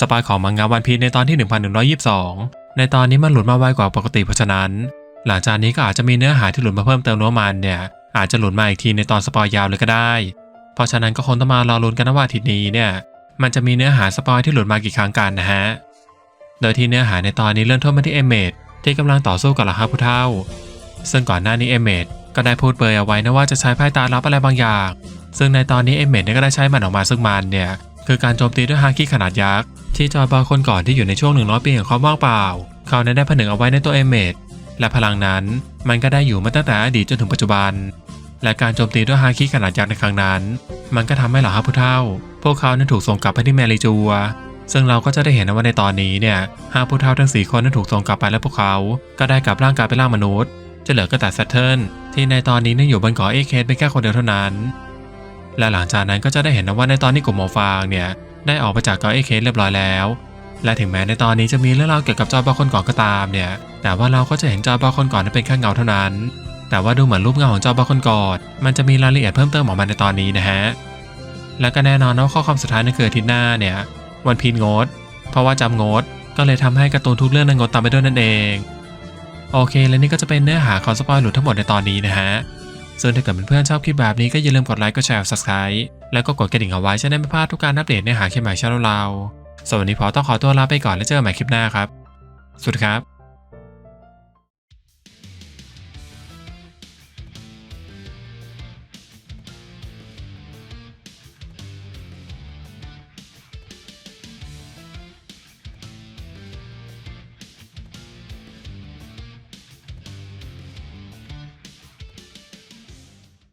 สปอยของมังงะวันพีในตอนที่ 1122 ในตอนนี้มันหลุดมาไวกว่าปกติเพราะฉะนั้น หลังจากนี้ก็อาจจะมีเนื้อหาที่หลุดมาเพิ่มเติมโน้มันเนี่ยอาจจะหลุดมาอีกทีในตอนสปอยยาวเลยก็ได้ เพราะฉะนั้นก็คงต้องมารอลุ้นกันนะว่าอาทิตย์นี้เนี่ยมันจะมีเนื้อหาสปอยที่หลุดมากี่ครั้งกันนะฮะ โดยที่เนื้อหาในตอนนี้เริ่มต้นมาที่เอเมดที่กำลังต่อสู้กับเหล่าห้าผู้เท่า ซึ่งก่อนหน้านี้เอเมดก็ได้พูดเปรยเอาไว้นะว่าจะใช้ไพ่ตาลับอะไรบางอย่าง ซึ่งในตอนนี้เอเมดก็ได้ใช้มันออกมาซึ่งมันเนี่ย คือการโจมตีด้วยฮาคิขนาดยักษ์ที่จอยบอยคนก่อนที่อยู่ในช่วงหนึ่งร้อยปีแห่งความว่างเปล่า เขาได้ผนึกเอาไว้ในตัวเอเมดและพลังนั้นมันก็ได้อยู่มาตั้งแต่อดีตจนถึงปัจจุบัน และการโจมตีด้วยฮาคิขนาดยักษ์ในครั้งนั้น มันก็ทำให้เหล่าฮับผู้เท่า พวกเขานั้นถูกส่งกลับไปที่แมริจัว ซึ่งเราก็จะได้เห็นว่าในตอนนี้เนี่ยห้าผู้เท่าทั้งสี่คนนั้นถูกส่งกลับไปและพวกเขาก็ได้กลับร่างกายเป็นร่างมนุษย์ จะเหลือก็แต่แซตเทิลที่ในตอนนี้นั้นอยู่บนเกาะเอเคสเป็นแค่คนเดียวเท่านั้น และหลังจากนั้นก็จะได้เห็นนะว่าในตอนนี้กลุ่มหมอฟางเนี่ยได้ออกไปจากเกาะเอเคสเรียบร้อยแล้ว และถึงแม้ในตอนนี้จะมีเรื่องราวเกี่ยวกับจอบอคนก่อนก็ตามเนี่ย แต่ว่าเราก็จะเห็นจอบอคนก่อนนั้นเป็นแค่เงาเท่านั้น แต่ว่าดูเหมือนรูปเงาของจอบอคนก่อนมันจะมีรายละเอียดเพิ่มเติมออกมาในตอนนี้นะฮะ และก็แน่นอนว่าข้อความสุดท้ายนั่นคืออาทิตย์หน้าเนี่ยวันพีนงด เพราะว่าจำงด ก็เลยทำให้การ์ตูนทุกเรื่องนั้นงดตามไปด้วยนั่นเอง โอเค และนี่ก็จะเป็นเนื้อหาของสปอยล์หลุดทั้งหมดในตอนนี้นะฮะ ส่วนถ้าเกิดเพื่อนๆชอบคลิปแบบนี้ก็อย่าลืมกดไลค์กดแชร์ subscribe แล้วก็กดกระดิ่งเอาไว้จะได้ไม่พลาดทุกการอัปเดตเนื้อหาคลิปใหม่ช่องเราสวันนี้พอต้องขอตัวลาไปก่อนแล้วเจอกันใหม่คลิปหน้าครับสวัสดีครับ